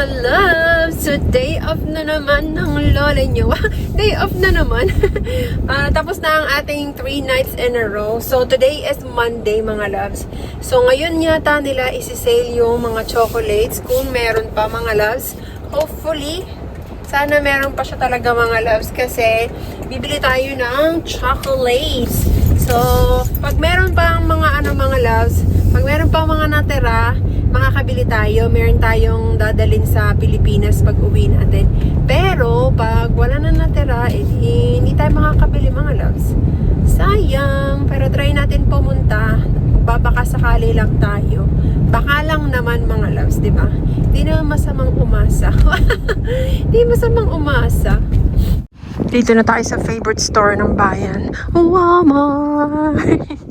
mga loves! So, day off na naman ng lola nyo. day off na naman. Ah, tapos na ang ating 3 nights in a row. So, today is Monday, mga loves. So, ngayon yata nila isi-sale yung mga chocolates kung meron pa, mga loves. Hopefully, sana meron pa siya talaga, mga loves. Kasi, bibili tayo ng chocolates. So, pag meron pa ang mga ano, mga loves, pag meron pa mga natira, makakabili tayo. Meron tayong dadalin sa Pilipinas pag uwi natin. Pero, pag wala na natira, eh, hindi tayo makakabili mga loves. Sayang. Pero try natin pumunta. Babaka sakali lang tayo. Baka lang naman mga loves, di ba? Hindi naman masamang umasa. Hindi masamang umasa. Dito na tayo sa favorite store ng bayan. Walmart!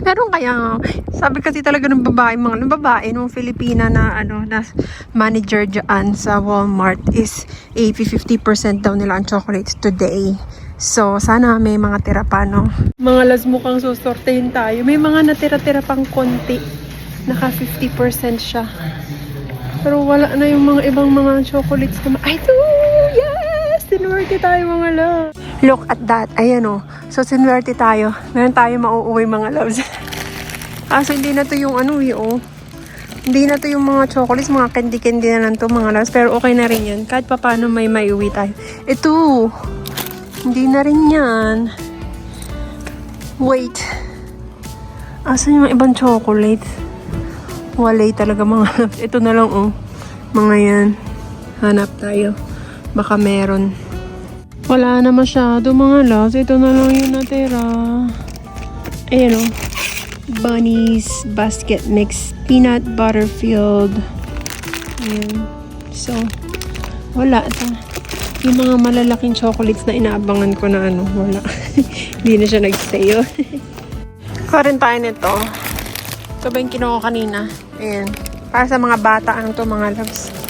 Meron kaya, sabi kasi talaga ng babae, mga ng babae, nung Filipina na, ano, na manager dyan sa Walmart is 80-50% daw nila ang chocolates today. So, sana may mga tira pa, no? Mga las mukhang tayo. May mga natira-tira pang konti. Naka 50% siya. Pero wala na yung mga ibang mga chocolates na Ay, ito! Sinwerte tayo mga loves. Look at that. Ayan o. So, sinwerte tayo. Meron tayo mauuwi mga loves. Kaso hindi na to yung ano eh, oh. Hindi na to yung mga chocolates, mga candy-candy na lang to mga loves. Pero okay na rin yan. Kahit pa paano may maiuwi tayo. Ito! Hindi na rin yan. Wait. Asan yung ibang chocolates? Walay talaga mga loves. Ito na lang oh. Mga yan. Hanap tayo. Baka meron. Wala na masyado mga loves. Ito na lang yung natira. Ayan oh. Bunnies Basket Mix Peanut Butter Filled. Ayan. So, wala. Ito. Yung mga malalaking chocolates na inaabangan ko na ano, wala. Hindi na siya nag-sale. Kuha rin tayo nito. Ito ba yung kinuha kanina? Ayan. Para sa mga bata, ano to mga loves.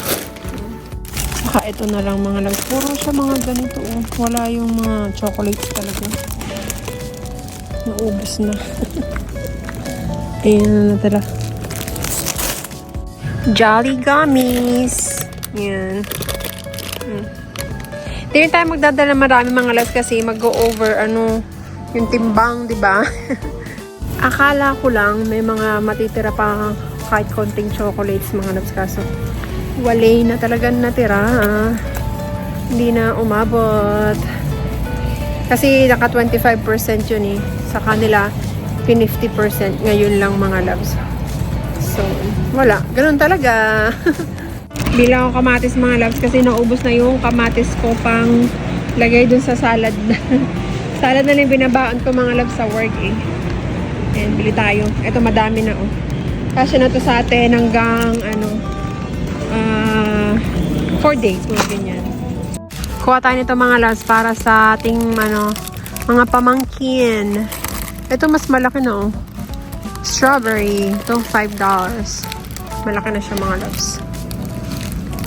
Saka ito na lang mga loves. Puro siya mga ganito. Oh. Wala yung mga chocolates talaga. Naubos na. Ayan na natira. Jolly Gummies. Yan. Hmm. Di rin tayo magdadala marami mga loves kasi mag-go-over ano, yung timbang, di ba? Akala ko lang may mga matitira pa kahit konting chocolates mga loves kaso walay na talaga natira. ah. Hindi na umabot. Kasi naka 25% yun eh. Sa kanila, 50% ngayon lang mga loves. So, wala. Ganun talaga. Bilang ako kamatis mga loves kasi naubos na yung kamatis ko pang lagay dun sa salad salad na lang yung binabaan ko mga loves sa work eh. And bili tayo. Ito madami na oh. Kasi na to sa atin hanggang ano, ah 4 days, mga ganyan. Kuha tayo nito mga loves para sa ating ano, mga pamangkin. Ito mas malaki na oh. Strawberry. Ito $5. Malaki na siya mga loves.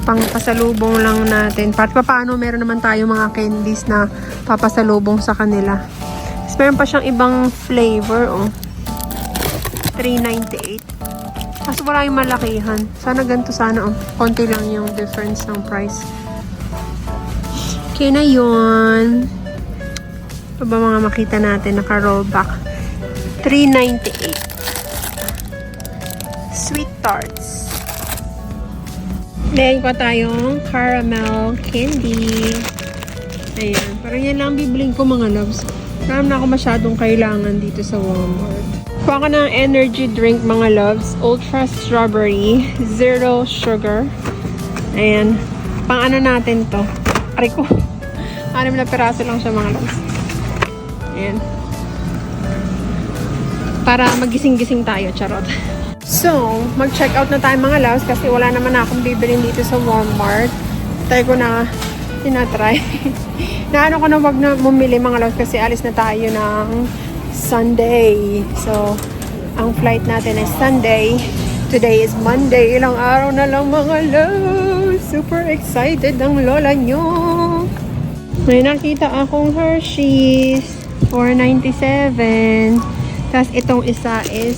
Pang pasalubong lang natin. Pat pa paano meron naman tayo mga candies na papasalubong sa kanila. Tapos meron pa siyang ibang flavor oh. 398. Kaso wala yung malakihan. Sana ganito sana oh. Konti lang yung difference ng price. Okay na yun. Ito ba mga makita natin? Naka-rollback. 398. Sweet tarts. Then, ko tayong caramel candy. Ayan. Parang yan lang bibling ko mga loves. Naram na ako masyadong kailangan dito sa Walmart. Kuha ko ng energy drink mga loves. Ultra strawberry. Zero sugar. Ayan. Pang ano natin to? Aray ko. Anim na peraso lang siya mga loves. Ayan. Para magising-gising tayo. Charot. So, mag-check out na tayo mga loves kasi wala naman na akong bibilin dito sa Walmart. Tayo ko na tinatry. na ano ko na wag na bumili mga loves kasi alis na tayo ng Sunday. So, ang flight natin is Sunday. Today is Monday. Ilang araw na lang mga loves. Super excited ang lola nyo. May nakita akong Hershey's. 497. Tapos itong isa is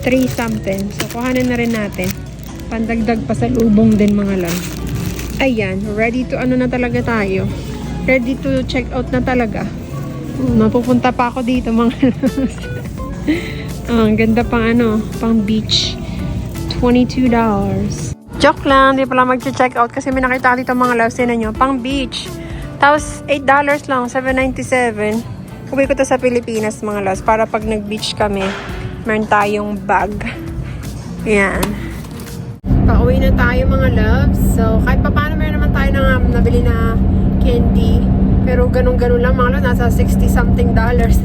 3 something. So, kuhanin na rin natin. Pandagdag pa sa lubong din mga loves. Ayan, ready to ano na talaga tayo. Ready to check out na talaga. Mapupunta pa ako dito mga loves. Ah, ang ganda pang ano, pang beach. $22. Joke lang, di pala mag-check out kasi may nakita dito mga loves. Tinan nyo, pang beach. Tapos $8 lang, $7.97. Uwi ko to sa Pilipinas mga loves para pag nag-beach kami, meron tayong bag. Ayan. Pauwi na tayo mga nabili na candy. Pero ganun-ganun lang mga loves, nasa 60 something dollars.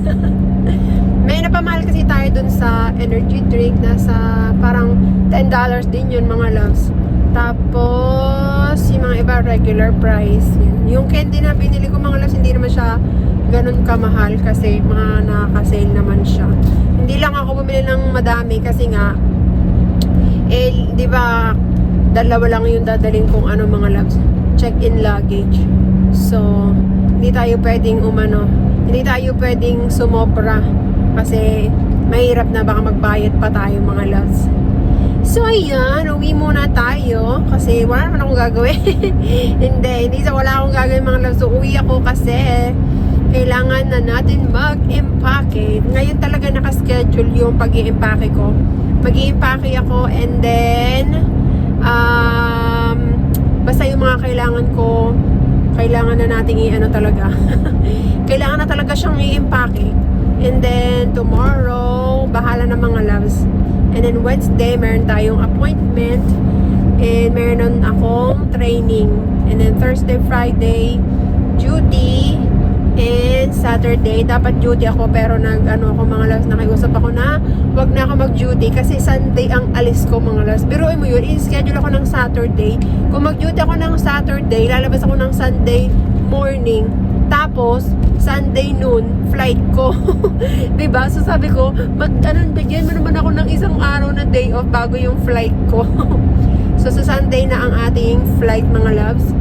May napamahal kasi tayo dun sa energy drink. Nasa parang 10 dollars din yun mga loves. Tapos, yung mga iba regular price. Yun. Yung candy na binili ko mga loves, hindi naman siya ganun kamahal kasi mga nakaka-sale naman siya. Hindi lang ako bumili ng madami kasi nga eh, di ba, dalawa lang yung dadalhin kong ano mga loves, check-in luggage. So, hindi tayo pwedeng umano, hindi tayo pwedeng sumobra kasi mahirap na baka magbayad pa tayo mga loves. So, ayan, uwi muna tayo kasi wala naman akong gagawin. hindi, hindi sa wala akong gagawin mga loves. So, uwi ako kasi kailangan na natin mag-empake. Ngayon talaga nakaschedule yung pag impake ko. mag impake ako and then um, basta yung mga kailangan ko kailangan na nating i-ano talaga. kailangan na talaga siyang i-impake. And then tomorrow, bahala na mga loves. And then Wednesday, meron tayong appointment. And meron akong training. And then Thursday, Friday, duty. And Saturday, dapat duty ako pero nag ano ako mga loves, nakiusap ako na wag na ako mag-duty kasi Sunday ang alis ko mga loves. Pero mo yun, i-schedule ako ng Saturday. Kung mag-duty ako ng Saturday, lalabas ako ng Sunday morning. Tapos, Sunday noon, flight ko. 'Di ba So sabi ko, mag, ano, bigyan mo naman ako ng isang araw na day off bago yung flight ko. so sa Sunday na ang ating flight mga loves.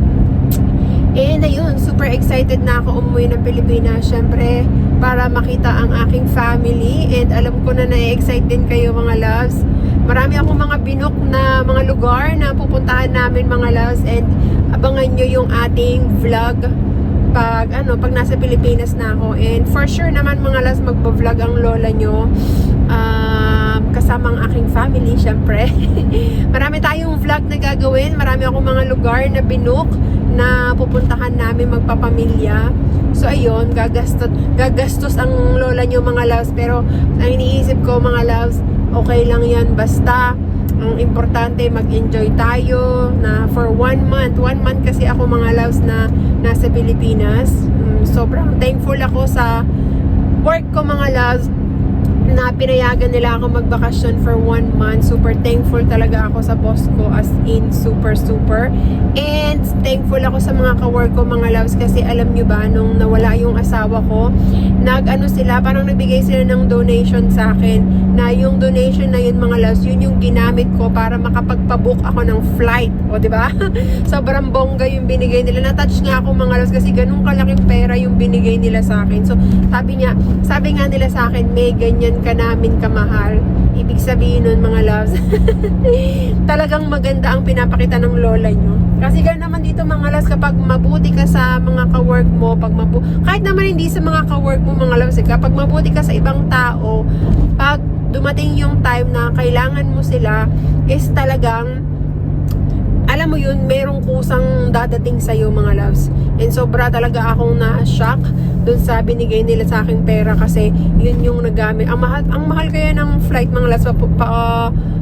And ayun, super excited na ako umuwi ng Pilipinas. Siyempre, para makita ang aking family. And alam ko na na-excite din kayo mga loves. Marami akong mga binok na mga lugar na pupuntahan namin mga loves. And abangan nyo yung ating vlog pag ano pag nasa Pilipinas na ako and for sure naman mga loves magbo-vlog ang lola nyo um, kasama ang aking family syempre marami tayong vlog na gagawin marami akong mga lugar na binook na pupuntahan namin magpapamilya. So ayun gagastos, gagastos ang lola nyo mga loves. Pero ang iniisip ko mga loves okay lang yan. Basta ang importante mag-enjoy tayo na for one month. One month kasi ako mga loves na nasa Pilipinas. Mm, sobrang thankful ako sa work ko mga loves na pinayagan nila ako magbakasyon for one month. Super thankful talaga ako sa boss ko as in super super. And thankful ako sa mga kawork ko mga loves kasi alam nyo ba nung nawala yung asawa ko, nag ano sila, parang nagbigay sila ng donation sa akin na yung donation na yun mga loves, yun yung ginamit ko para makapagpabook ako ng flight. O ba? Sobrang bongga yung binigay nila. Na-touch nga ako mga loves kasi ganun kalaking pera yung binigay nila sa akin. So sabi niya, sabi nga nila sa akin, may ganyan ka namin kamahal. Ibig sabihin nun mga loves, talagang maganda ang pinapakita ng lola nyo. Kasi gano'n naman dito mga loves, kapag mabuti ka sa mga kawork mo, pag mabu kahit naman hindi sa mga kawork mo mga loves, eh, kapag mabuti ka sa ibang tao, pag dumating yung time na kailangan mo sila, is talagang alam mo yun, merong kusang dadating sa iyo mga loves. And sobra talaga akong na-shock dun sa binigay nila sa aking pera kasi yun yung nagamit. Ang mahal, ang mahal kaya ng flight mga loves pa, pa,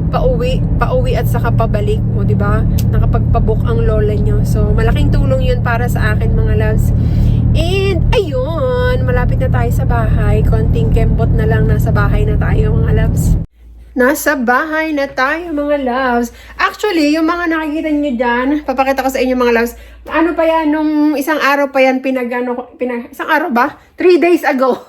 pauwi, pauwi at saka pabalik. O di ba Nakapagpabook ang lola nyo. So malaking tulong yun para sa akin mga loves. And ayun, malapit na tayo sa bahay. Konting kembot na lang nasa bahay na tayo mga loves. Nasa bahay na tayo mga loves. Actually, yung mga nakikita nyo dyan, papakita ko sa inyo mga loves. Ano pa yan, nung isang araw pa yan, pinagano, pinag, isang araw ba? Three days ago.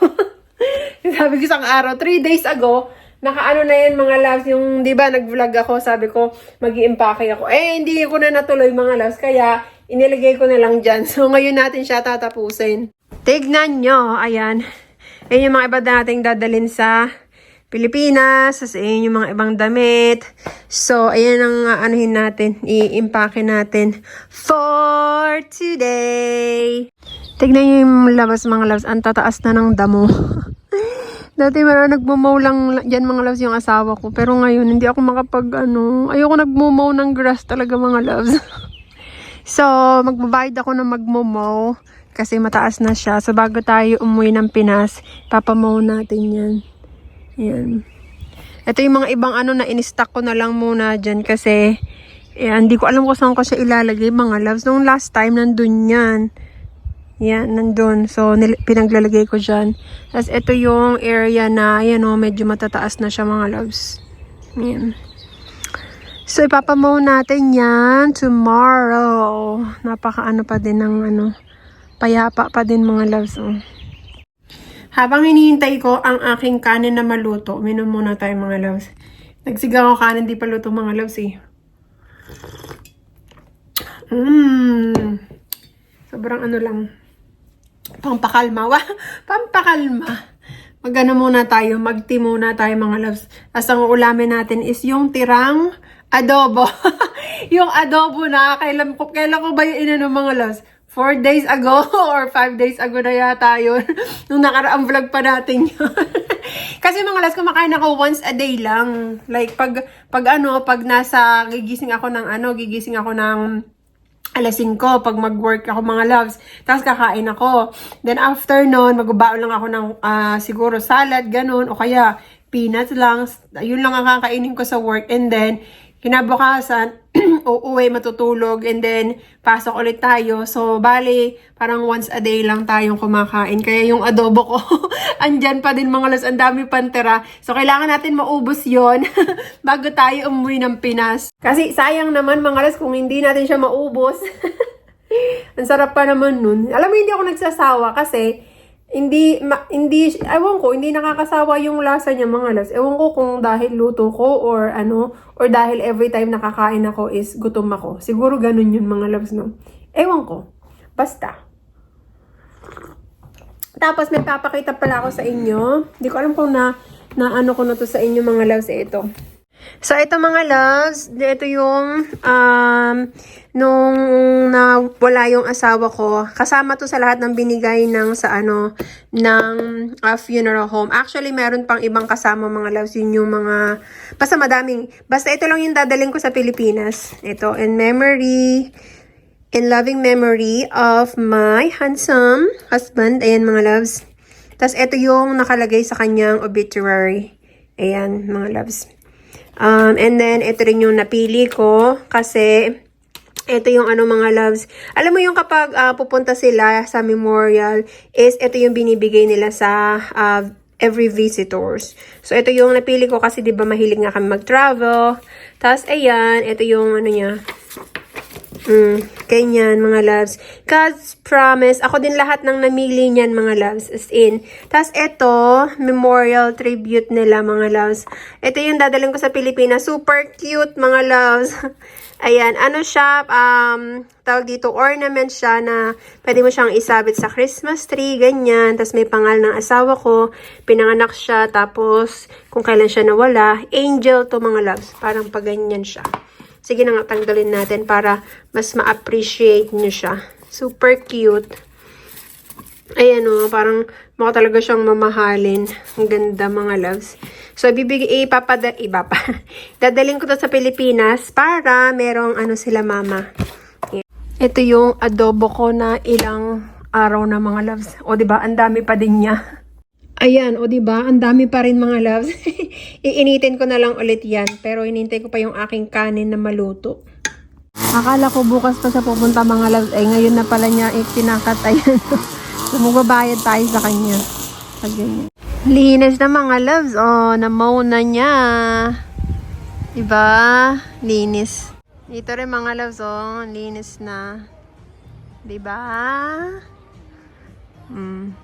sabi ko isang araw, three days ago, nakaano na yan mga loves, yung di ba nag-vlog ako, sabi ko, mag impake ako. Eh, hindi ko na natuloy mga loves, kaya inilagay ko na lang dyan. So, ngayon natin siya tatapusin. Tignan nyo, ayan. Ayan yung mga iba nating dadalin sa Pilipinas. Ayan yung mga ibang damit. So, ayan ang uh, anuhin natin. I-impake natin for today. Tignan nyo yung labas mga loves. Ang tataas na ng damo. Dati meron nagmumow lang dyan mga loves yung asawa ko. Pero ngayon, hindi ako makapag ano. Ayoko nagmumow ng grass talaga mga loves. so, magbabayad ako ng magmumow. Kasi mataas na siya. So, bago tayo umuwi ng Pinas, papamow natin yan. Yan. Ito yung mga ibang ano na in-stock ko na lang muna dyan kasi eh, hindi ko alam kung saan ko siya ilalagay mga loves. Nung last time, nandun yan. Yan, nandun. So, pinaglalagay ko dyan. Tapos, ito yung area na, yan o, medyo matataas na siya mga loves. Yan. So, ipapamow natin yan tomorrow. Napaka ano pa din ng ano, payapa pa din mga loves. Oh. Habang hinihintay ko ang aking kanin na maluto, minom muna tayo mga loves. Nagsigaw ako kanin, di pa luto mga loves eh. Mmm. Sobrang ano lang. Pampakalma. Wa, pampakalma. Magano muna tayo, magti muna tayo mga loves. Tapos ang ulamin natin is yung tirang adobo. yung adobo na, kailan ko, kailan ko ba yung inano mga loves? Four days ago or five days ago na yata yun. Nung nakaraang vlog pa natin yun. Kasi mga loves, kumakain ako once a day lang. Like, pag, pag ano, pag nasa, gigising ako ng ano, gigising ako ng alas 5 pag mag-work ako mga loves. Tapos kakain ako. Then after nun, magbabaon lang ako ng ah, siguro salad, ganun. O kaya peanuts lang. Yun lang ang kakainin ko sa work. And then, kinabukasan, uuwi, matutulog. And then, pasok ulit tayo. So, bali, parang once a day lang tayong kumakain. Kaya yung adobo ko, andyan pa din mga loves. Ang dami pantera. So, kailangan natin maubos yon bago tayo umuwi ng Pinas. Kasi sayang naman mga loves kung hindi natin siya maubos. Ang sarap pa naman nun. Alam mo, hindi ako nagsasawa kasi hindi, ma, hindi, ewan ko, hindi nakakasawa yung lasa niya mga loves. Ewan ko kung dahil luto ko or ano, or dahil every time nakakain ako is gutom ako. Siguro ganun yun mga loves, no? Ewan ko. Basta. Tapos may papakita pala ako sa inyo. Hindi ko alam kung na, na ano ko na to sa inyo mga loves. Eh, ito. So, ito mga loves, ito yung um, nung na wala yung asawa ko. Kasama to sa lahat ng binigay ng sa ano ng uh, funeral home. Actually, meron pang ibang kasama mga loves. Yun yung mga, basta madaming. Basta ito lang yung dadaling ko sa Pilipinas. Ito, in memory, in loving memory of my handsome husband. Ayan mga loves. Tapos ito yung nakalagay sa kanyang obituary. Ayan mga loves. Um, and then, ito rin yung napili ko kasi ito yung ano mga loves. Alam mo yung kapag ah, pupunta sila sa memorial is ito yung binibigay nila sa ah, every visitors. So, ito yung napili ko kasi 'di ba mahilig nga kami mag-travel. Tapos, ayan, ito yung ano niya. Mm, ganyan, mga loves. God's promise. Ako din lahat ng namili niyan, mga loves. As in. Tapos, ito, memorial tribute nila, mga loves. Ito yung dadaling ko sa Pilipinas. Super cute, mga loves. Ayan, ano siya, um, tawag dito, ornament siya na pwede mo siyang isabit sa Christmas tree, ganyan. Tapos may pangal ng asawa ko, pinanganak siya, tapos kung kailan siya nawala, angel to mga loves. Parang pag ganyan siya. Sige na nga, tanggalin natin para mas ma-appreciate nyo siya. Super cute. Ayan o, parang mukha talaga siyang mamahalin. Ang ganda mga loves. So, ibibigay, ipapada, iba pa. Dadaling ko to sa Pilipinas para merong ano sila mama. Ito yung adobo ko na ilang araw na mga loves. O, ba Ang dami pa din niya. Ayan, o ba Ang dami pa rin mga loves. Iinitin ko na lang ulit yan. Pero hinintay ko pa yung aking kanin na maluto. Akala ko bukas pa siya pupunta mga loves. Ay, ngayon na pala niya itinakat. Ayan. so, magbabayad tayo sa kanya. Pag. Linis na mga loves. Oh, namaw na niya. Diba? Linis. Dito rin mga loves. Oh, linis na. Diba? Hmm.